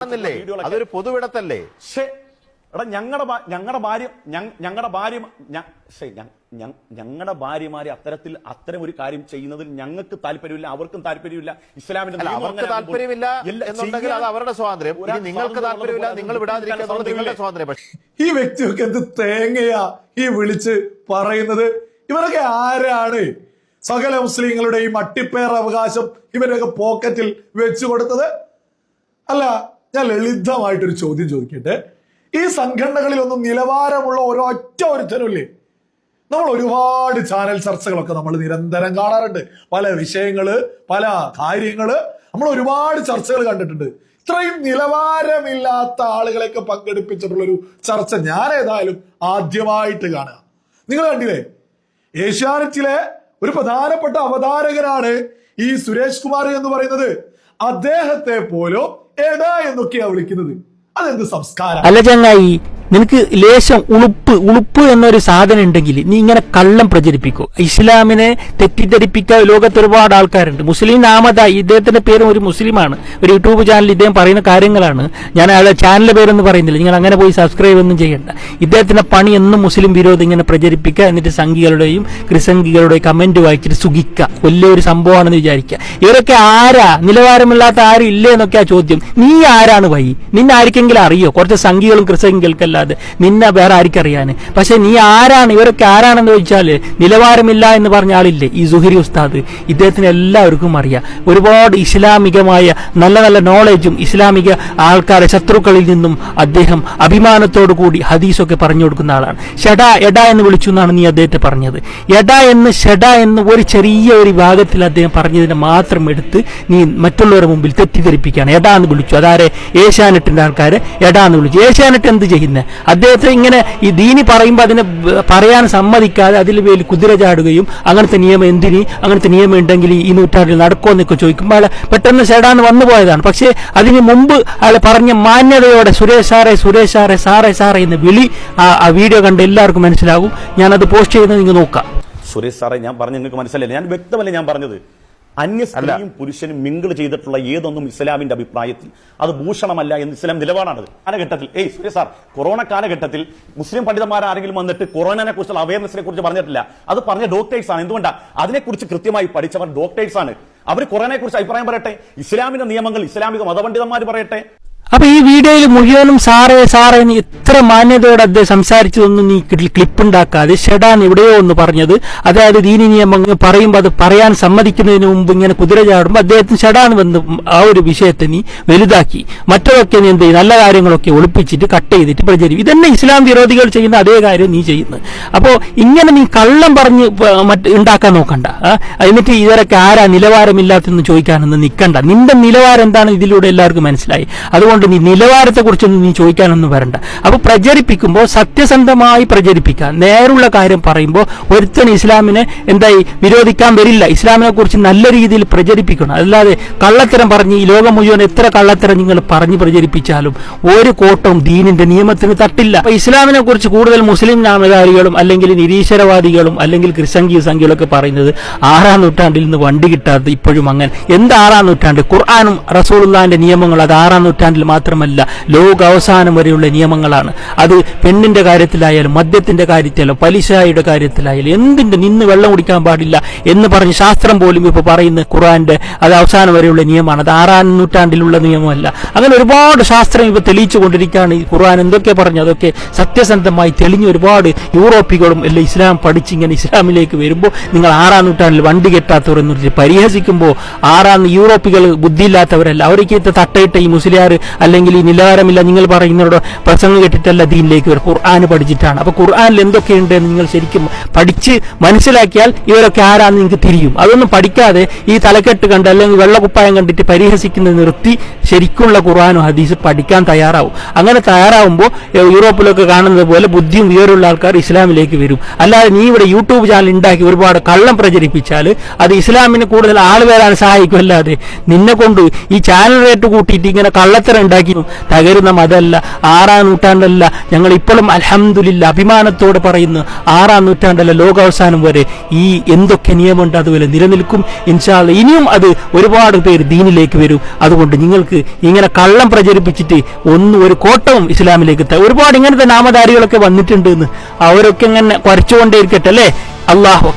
വീഡിയോകളൊക്കെ- അതൊരു പൊതുവിടത്തല്ലേ? എടാ ഞങ്ങളുടെ ഞങ്ങളുടെ ഭാര്യ ഞങ്ങളുടെ ഭാര്യ ഞങ്ങളുടെ ഭാര്യമാരെ അത്തരത്തിൽ അത്തരം ഒരു കാര്യം ചെയ്യുന്നതിൽ ഞങ്ങൾക്ക് താല്പര്യമില്ല അവർക്കും താല്പര്യമില്ല ഇസ്ലാമിന്റെ അവർക്ക് താല്പര്യമില്ല എന്നുണ്ടെങ്കിൽ അത് അവരുടെ സ്വാതന്ത്ര്യം. നിങ്ങൾക്ക് താല്പര്യമില്ല നിങ്ങൾ വിടാതിരിക്കുന്നത് വിടാതിരിക്കുക നിങ്ങളുടെ? സ്വാതന്ത്ര്യം. പക്ഷേ ഈ വ്യക്തിയൊക്കെ എന്ത് തേങ്ങയാ ഈ വിളിച്ച് പറയുന്നത്? ഇവരൊക്കെ ആരാണ്? സകല മുസ്ലിങ്ങളുടെയും അട്ടിപ്പേർ അവകാശം ഇവരൊക്കെ പോക്കറ്റിൽ വെച്ചു കൊടുത്തത്? അല്ല ഞാൻ ലളിതമായിട്ടൊരു ചോദ്യം ചോദിക്കട്ടെ? ഈ സംഘടനകളിലൊന്നും നിലവാരമുള്ള ഒരൊറ്റ ഒരുത്തനുമില്ലേ? നമ്മൾ ഒരുപാട് ചാനൽ ചർച്ചകളൊക്കെ നമ്മൾ നിരന്തരം കാണാറുണ്ട്. പല വിഷയങ്ങൾ പല കാര്യങ്ങൾ നമ്മൾ ഒരുപാട് ചർച്ചകൾ കണ്ടിട്ടുണ്ട്. ഇത്രയും നിലവാരമില്ലാത്ത ആളുകളെയൊക്കെ പങ്കെടുപ്പിച്ചിട്ടുള്ളൊരു ചർച്ച ഞാൻ ഏതായാലും ആദ്യമായിട്ട് കാണുക. നിങ്ങൾ കണ്ടില്ലേ? ഏഷ്യാനെറ്റിലെ ഒരു പ്രധാനപ്പെട്ട അവതാരകനാണ് ഈ സുരേഷ് കുമാർ എന്ന് പറയുന്നത്. അദ്ദേഹത്തെ പോലും എടാ എന്നൊക്കെയാ വിളിക്കുന്നത്? അതെന്ത് സംസ്കാരം? അല്ല ചങ്ങായി നിനക്ക് ലേശം ഉളുപ്പ് ഉളുപ്പ് എന്നൊരു സാധനം ഉണ്ടെങ്കിൽ നീ ഇങ്ങനെ കള്ളം പ്രചരിപ്പിക്കൂ. ഇസ്ലാമിനെ തെറ്റിദ്ധരിപ്പിക്കാൻ ലോകത്ത് ഒരുപാട് ആൾക്കാരുണ്ട്. മുസ്ലിം നാമത ഇദ്ദേഹത്തിന്റെ പേരും ഒരു മുസ്ലിമാണ്. ഒരു യൂട്യൂബ് ചാനൽ ഇദ്ദേഹം പറയുന്ന കാര്യങ്ങളാണ്. ഞാൻ അയാളെ ചാനലിന്റെ പേരൊന്നും പറയുന്നില്ല. നിങ്ങൾ അങ്ങനെ പോയി സബ്സ്ക്രൈബ് ഒന്നും ചെയ്യണ്ട. ഇദ്ദേഹത്തിന്റെ പണി എന്നും മുസ്ലിം വിരോധം ഇങ്ങനെ പ്രചരിപ്പിക്കുക. എന്നിട്ട് സംഘികളുടെയും ക്രിസംഘികളുടെയും കമന്റ് വായിച്ചിട്ട് സുഖിക്കുക. വലിയൊരു സംഭവമാണെന്ന് വിചാരിക്കുക. ഇവരൊക്കെ ആരാ? നിലവാരമില്ലാത്ത ആരും ഇല്ലേ എന്നൊക്കെയാ ചോദ്യം. നീ ആരാണ് വൈ നിന്നെ ആർക്കെങ്കിലും അറിയോ? കുറച്ച് സംഘികളും ക്രിസംഘികൾക്കല്ലാതെ നിന്നെ വേറെ ആർക്കറിയാന് പക്ഷെ നീ ആരാണ്? ഇവരൊക്കെ ആരാണെന്ന് ചോദിച്ചാൽ നിലവാരമില്ല എന്ന് പറഞ്ഞ ആളില്ലേ? ഈ സുഹരി ഉസ്താദ്. ഇദ്ദേഹത്തിന് എല്ലാവർക്കും അറിയാം. ഒരുപാട് ഇസ്ലാമികമായ നല്ല നല്ല നോളജും ഇസ്ലാമിക ആൾക്കാരെ ശത്രുക്കളിൽ നിന്നും അദ്ദേഹം അഭിമാനത്തോടു കൂടി ഹദീസൊക്കെ പറഞ്ഞു കൊടുക്കുന്ന ആളാണ്. ഷെഡ എഡ എന്ന് വിളിച്ചു എന്നാണ് നീ അദ്ദേഹത്തെ പറഞ്ഞത്. എഡ എന്ന് ഷെഡ എന്ന് ഒരു ചെറിയ ഒരു ഭാഗത്തിൽ അദ്ദേഹം പറഞ്ഞതിനെ മാത്രം എടുത്ത് നീ മറ്റുള്ളവരുടെ മുമ്പിൽ തെറ്റിദ്ധരിപ്പിക്കുകയാണ്. എടാ എന്ന് വിളിച്ചു. അതാരെ? ഏഷ്യാനെറ്റിന്റെ ആൾക്കാരെ. എടാ എന്ന് വിളിച്ചു. ഏഷ്യാനെറ്റ് എന്ത് ചെയ്യുന്നത് അദ്ദേഹത്തെ ഇങ്ങനെ ഈ ദീനി പറയുമ്പോൾ അതിനെ പറയാൻ സമ്മതിക്കാതെ അതിൽ വേലി കുതിര ചാടുകയും അങ്ങനത്തെ നിയമം എന്തിനി അങ്ങനത്തെ നിയമം ഉണ്ടെങ്കിൽ ഈ നൂറ്റാണ്ടിൽ നടക്കുമെന്നൊക്കെ ചോദിക്കുമ്പോൾ അയാൾ പെട്ടെന്ന് ചേടാന്ന് വന്നു പോയതാണ്. പക്ഷേ അതിന് മുമ്പ് അയാൾ പറഞ്ഞ മാന്യതയോടെ സുരേഷ് സാറേ സുരേഷ് സാറേ സാറേ സാറേ എന്ന് വിളി ആ വീഡിയോ കണ്ട് എല്ലാവർക്കും മനസ്സിലാകും. ഞാനത് പോസ്റ്റ് ചെയ്യുന്നത് നിങ്ങൾ നോക്കാം. സുരേഷ് സാറേ ഞാൻ പറഞ്ഞു നിങ്ങൾക്ക് മനസ്സിലായില്ല. ഞാൻ വ്യക്തമല്ല ഞാൻ പറഞ്ഞത്? അന്യ സ്ത്രീയും പുരുഷനും മിങ്കിൾ ചെയ്തിട്ടുള്ള ഏതൊന്നും ഇസ്ലാമിന്റെ അഭിപ്രായത്തിൽ അത് ഭൂഷണമല്ല എന്ന് ഇസ്ലാം നിലപാടാണത്. കാലഘട്ടത്തിൽ ഏയ് സുരേഷ് സാർ കൊറോണ കാലഘട്ടത്തിൽ മുസ്ലിം പണ്ഡിതന്മാർ ആരെങ്കിലും വന്നിട്ട് കൊറോണനെ കുറിച്ചുള്ള അവയർനെസിനെ കുറിച്ച് പറഞ്ഞിട്ടില്ല. അത് പറഞ്ഞ ഡോക്ടേഴ്സ് ആണ്. എന്തുകൊണ്ടാണ് അതിനെക്കുറിച്ച് കൃത്യമായി പഠിച്ചവർ ഡോക്ടേഴ്സ് ആണ്. അവർ കൊറോണയെ കുറിച്ച് അഭിപ്രായം പറയട്ടെ? ഇസ്ലാമിന്റെ നിയമങ്ങൾ ഇസ്ലാമിക മതപണ്ഡിതന്മാർ പറയട്ടെ? അപ്പൊ ഈ വീഡിയോയിൽ മുഴുവനും സാറേ സാറേ നീ ഇത്ര മാന്യതയോടെ അദ്ദേഹം സംസാരിച്ചതൊന്നും നീ ക്ലിപ്പ് ഉണ്ടാക്കാതെ ഷെഡാൻ എവിടെയോ ഒന്ന് പറഞ്ഞത്. അതായത് ദീനി നിയമങ്ങൾ പറയുമ്പോൾ അത് പറയാൻ സമ്മതിക്കുന്നതിന് മുമ്പ് ഇങ്ങനെ കുതിര ചാടുമ്പോൾ അദ്ദേഹത്തിന് ഷെഡാൻ വന്ന് ആ ഒരു വിഷയത്തെ നീ വലുതാക്കി. മറ്റൊക്കെ നീ എന്ത് ചെയ്യും നല്ല കാര്യങ്ങളൊക്കെ ഒളിപ്പിച്ചിട്ട് കട്ട് ചെയ്തിട്ട് പ്രചരിക്കും ഇതന്നെ ഇസ്ലാം വിരോധികൾ ചെയ്യുന്ന അതേ കാര്യം നീ ചെയ്യുന്നത് അപ്പോൾ ഇങ്ങനെ നീ കള്ളം പറഞ്ഞ് മറ്റ് ഉണ്ടാക്കാൻ നോക്കണ്ട? എന്നിട്ട് ഇവരൊക്കെ ആരാ നിലവാരമില്ലാത്തെന്ന് ചോദിക്കാനൊന്നും നിൽക്കണ്ട നിന്റെ നിലവാരം എന്താണ് ഇതിലൂടെ എല്ലാവർക്കും മനസ്സിലായി. അതുകൊണ്ട് നീ നിലവാരത്തെ കുറിച്ചൊന്നും നീ ചോദിക്കാനൊന്നും വരണ്ട. അപ്പോൾ പ്രചരിപ്പിക്കുമ്പോൾ സത്യസന്ധമായി പ്രചരിപ്പിക്കുക. നേരുള്ള കാര്യം പറയുമ്പോൾ ഒരുത്തൻ ഇസ്ലാമിനെ എന്തായി വിരോധിക്കാൻ വരില്ല. ഇസ്ലാമിനെ കുറിച്ച് നല്ല രീതിയിൽ പ്രചരിപ്പിക്കണം. അല്ലാതെ കള്ളത്തരം പറഞ്ഞ് ഈ ലോകം മുഴുവൻ എത്ര കള്ളത്തരം നിങ്ങൾ പറഞ്ഞ് പ്രചരിപ്പിച്ചാലും ഒരു കോട്ടവും ദീനിന്റെ നിയമത്തിന് തട്ടില്ല. അപ്പൊ ഇസ്ലാമിനെ കുറിച്ച് കൂടുതൽ മുസ്ലിം നാമധാരികളും അല്ലെങ്കിൽ നിരീശ്വരവാദികളും അല്ലെങ്കിൽ ക്രിസംഗീയ സംഖ്യകളൊക്കെ പറയുന്നത് ആറാം നൂറ്റാണ്ടിൽ നിന്ന് വണ്ടി കിട്ടാത്ത ഇപ്പോഴും അങ്ങനെ. എന്ത് ആറാം നൂറ്റാണ്ട്? ഖുർആാനും റസൂലുള്ളാന്റെ നിയമങ്ങൾ അത് ആറാം നൂറ്റാണ്ടിൽ മാത്രമല്ല ലോക അവസാനം വരെയുള്ള നിയമങ്ങളാണ്. അത് പെണ്ണിന്റെ കാര്യത്തിലായാലും മദ്യത്തിന്റെ കാര്യത്തിലായാലും പലിശയുടെ കാര്യത്തിലായാലും എന്തിന്റെ നിന്ന് വെള്ളം കുടിക്കാൻ പാടില്ല എന്ന് പറഞ്ഞ് ശാസ്ത്രം പോലും ഇപ്പൊ പറയുന്ന ഖുറാന്റെ അത് അവസാനം വരെയുള്ള നിയമമാണ്. അത് ആറാം നൂറ്റാണ്ടിലുള്ള നിയമമല്ല. അങ്ങനെ ഒരുപാട് ശാസ്ത്രം ഇപ്പൊ തെളിയിച്ചു കൊണ്ടിരിക്കുകയാണ് ഈ ഖുർആൻ. എന്തൊക്കെ പറഞ്ഞു? അതൊക്കെ സത്യസന്ധമായി തെളിഞ്ഞ ഒരുപാട് യൂറോപ്പികളും എല്ലാം ഇസ്ലാം പഠിച്ച് ഇങ്ങനെ ഇസ്ലാമിലേക്ക് വരുമ്പോൾ നിങ്ങൾ ആറാം നൂറ്റാണ്ടിൽ വണ്ടി കെട്ടാത്തവർ എന്ന് പരിഹസിക്കുമ്പോൾ ആറാം യൂറോപ്പികൾ ബുദ്ധിയില്ലാത്തവരല്ല. അവർക്ക് തട്ടയിട്ട ഈ മുസ്ലിയാർ അല്ലെങ്കിൽ ഈ നിലവാരമില്ല നിങ്ങൾ പറയുന്നവരുടെ പ്രസംഗം കേട്ടിട്ടല്ല ദീനിലേക്ക് വരും ഖുർആൻ പഠിച്ചിട്ടാണ്. അപ്പോൾ ഖുർആനിൽ എന്തൊക്കെയുണ്ട് എന്ന് നിങ്ങൾ ശരിക്കും പഠിച്ച് മനസ്സിലാക്കിയാൽ ഇവരൊക്കെ ആരാന്ന് നിങ്ങൾക്ക് തിരിയും. അതൊന്നും പഠിക്കാതെ ഈ തലക്കെട്ട് കണ്ട് അല്ലെങ്കിൽ വെള്ളക്കുപ്പായം കണ്ടിട്ട് പരിഹസിക്കുന്നത് നിർത്തി ശരിക്കുള്ള ഖുർആാനും ഹദീസ് പഠിക്കാൻ തയ്യാറാവും. അങ്ങനെ തയ്യാറാവുമ്പോൾ യൂറോപ്പിലൊക്കെ കാണുന്നത് പോലെ ബുദ്ധിയും വിവരമുള്ള ആൾക്കാർ ഇസ്ലാമിലേക്ക് വരും. അല്ലാതെ നീ ഇവിടെ യൂട്യൂബ് ചാനൽ ഉണ്ടാക്കി ഒരുപാട് കള്ളം പ്രചരിപ്പിച്ചാൽ അത് ഇസ്ലാമിന് കൂടുതൽ ആൾ വരാൻ സഹായിക്കും അല്ലാതെ നിന്നെ കൊണ്ട് ഈ ചാനൽ റേറ്റ് കൂട്ടിയിട്ട് ഇങ്ങനെ കള്ളത്തരം ഉണ്ടാക്കി തകരുന്ന മതമല്ല ആറാം നൂറ്റാണ്ടല്ല. ഞങ്ങൾ ഇപ്പോഴും അലഹമുല്ല അഭിമാനത്തോടെ പറയുന്നു ആറാം നൂറ്റാണ്ടല്ല ലോകാവസാനം വരെ ഈ എന്തൊക്കെ നിയമമുണ്ട് അതുപോലെ നിലനിൽക്കും. ഇൻഷാല്ല ഇനിയും അത് ഒരുപാട് പേര് ദീനിലേക്ക് വരും. അതുകൊണ്ട് നിങ്ങൾക്ക് ഇങ്ങനെ കള്ളം പ്രചരിപ്പിച്ചിട്ട് ഒന്നും ഒരു കോട്ടവും ഇസ്ലാമിലേക്ക് ഒരുപാട് ഇങ്ങനത്തെ നാമധാരികളൊക്കെ വന്നിട്ടുണ്ട് എന്ന് അവരൊക്കെ ഇങ്ങനെ കുറച്ചുകൊണ്ടേ ഇരിക്കട്ടെ അല്ലേ? അള്ളാഹു